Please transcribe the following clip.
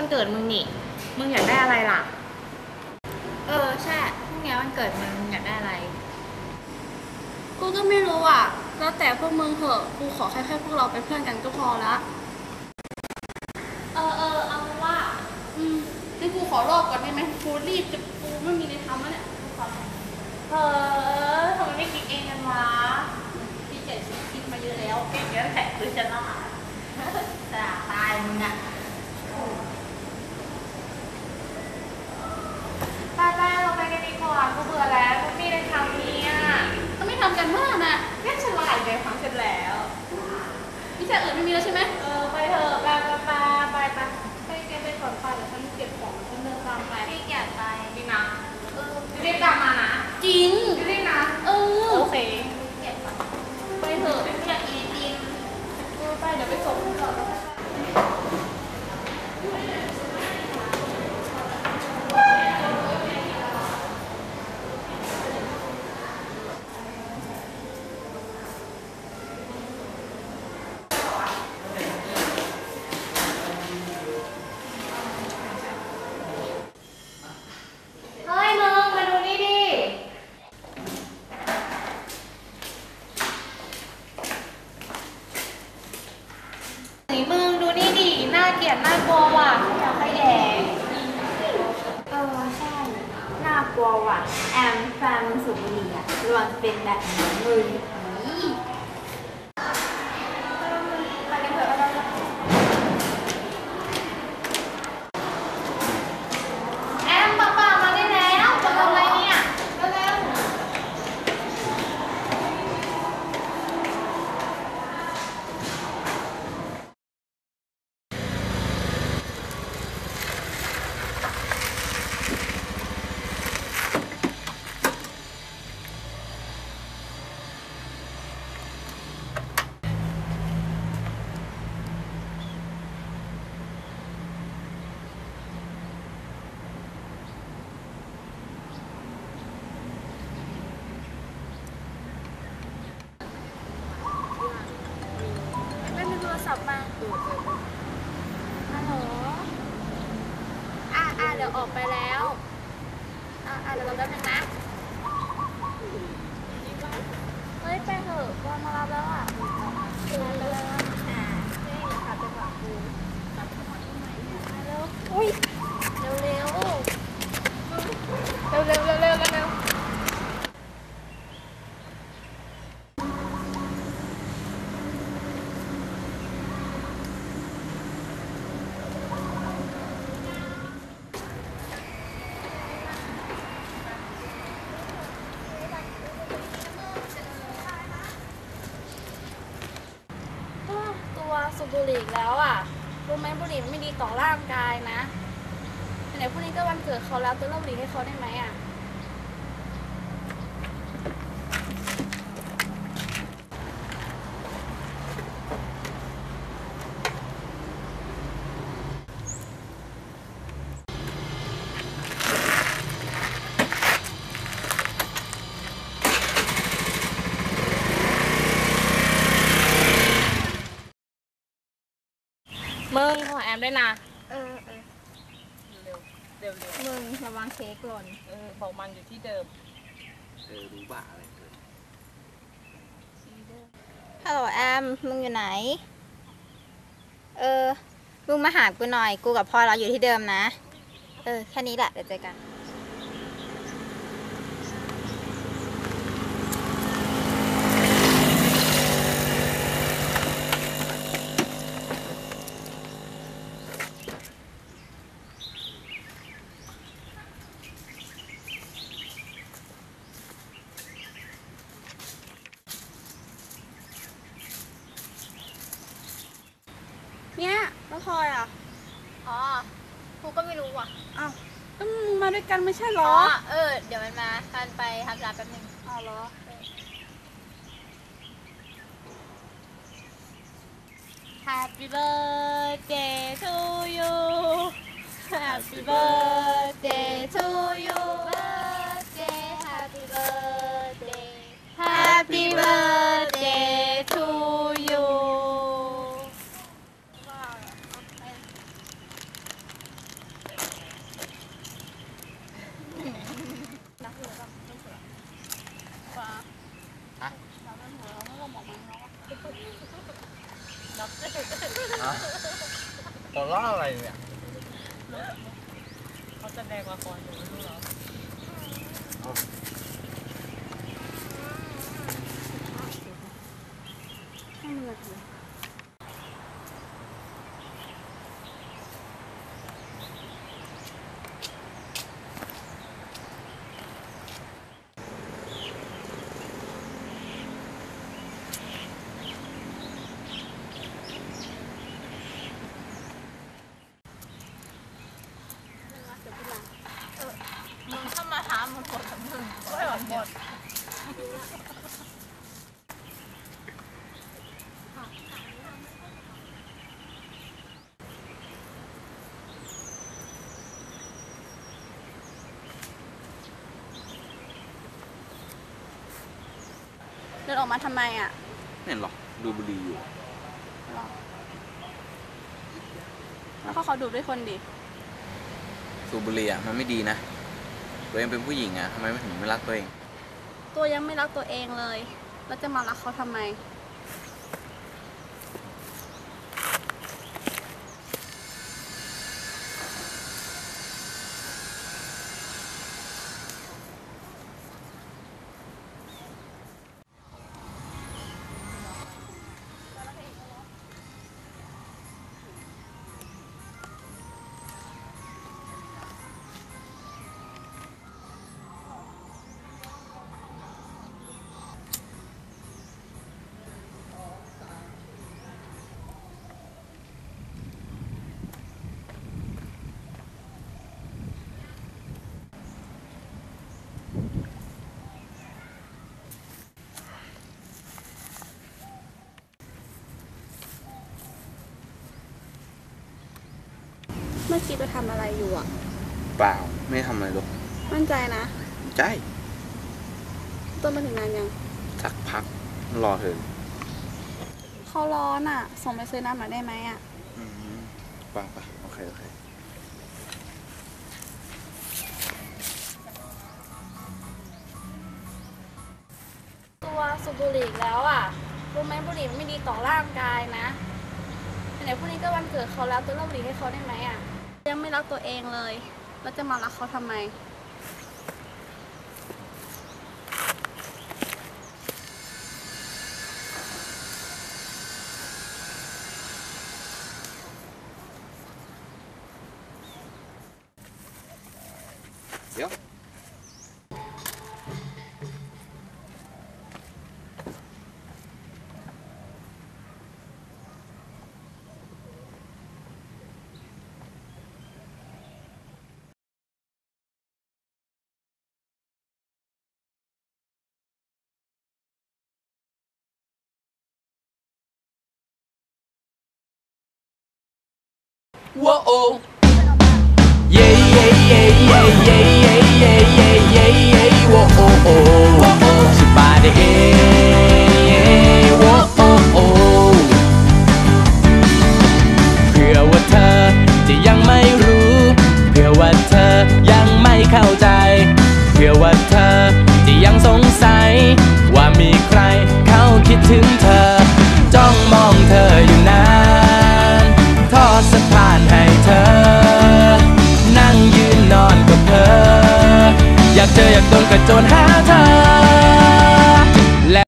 วันเกิดมึงนี่ มึงอยากได้อะไรล่ะ เออใช่พรุ่งนี้วันเกิดมึงอยากได้อะไร กูก็ไม่รู้อะ แล้วแต่พวกมึงเถอะ กูขอแค่แค่พวกเราเป็นเพื่อนกันก็พอละ เออเออเอาเป็นว่า อืมนี่กูขอรอบก่อนได้ไหมกูรีบจะกูไม่มีอะไรทำแล้วเนี่ยกูขอเออทำไมไม่คิดเองกันวะพี่เจ็ดสิบคิดมาเยอะแล้วเก่งเยอะแต่คือฉันละ เดี๋ยวเราแป๊บนึงนะ เฮ้ย ไปเถอะบอลมารับแล้วอะ สูบบุหรี่อีกแล้วอะรู้ไหมบุหรี่มันไม่ดีต่อร่างกายนะไหนพรุ่งนี้ก็วันเกิดเขาแล้วตัวเลิกบุหรี่ให้เขาได้ไหมอะ มึง ขอแอมด้วยนะ เออเออเร็วเร็วเร็วมึงระวังเค้กหล่นเออบอกมันอยู่ที่เดิม เออรู้บ้าอะไรเกิดฮัลโหลแอม มึงอยู่ไหน เออ มึงมาหากูหน่อย กูกับพ่อเราอยู่ที่เดิมนะ เออ แค่นี้แหละ เดี๋ยวเจอกัน พลอยอะอ๋อกูก็ไม่รู้ว่ะอ้าวก็มึงมาด้วยกันไม่ใช่เหรอ๋ออเออ เดี๋ยวมันมาทันไปทำร้านแป๊บนึงอ้าวเหรอ Happy birthday to you Happy birthday to you birthday happy birthday Happy birthday to you ฮะหั วเราะอะไรเนี่ยเขาแสดงละครอยู่ไม่รู้เหรอให้มึงอะถือ มึงถ้ามาถามมันหมดมึงไม่หมดหมด เดินออกมาทำไมอะไม่เห็นหรอกดูบุหรี่อยู่ แล้วก็เขาดูด้วยคนดิ สูบบุหรี่อะ มันไม่ดีนะ ตัวเองเป็นผู้หญิงอะทำไมไม่ถึงไม่รักตัวเอง ตัวยังไม่รักตัวเองเลย แล้วจะมารักเขาทำไม เมื่อกี้ไปทำอะไรอยู่อะ เปล่า ไม่ทำอะไรหรอกมั่นใจนะใช่ต้นมาถึงนานยังสักพัก รอเธอเขาร้อนอะ ส่งไปซื้อน้ำหน่อยได้ไหมอะอืมไป่าป่าโอเค โอเค ตัวสูบบุหรี่อีกแล้วอะรู้ไหมบุหรี่มันไม่ดีต่อร่างกายนะไหนพรุ่งนี้ก็วันเกิดเขาแล้วตัวเลิกบุหรี่ให้เขาได้ไหมอะ ยังไม่รักตัวเองเลย แล้วจะมารักเขาทำไม เดี๋ยว Yeah, yeah, yeah, yeah, yeah, yeah, yeah, กระโจนหาเธอ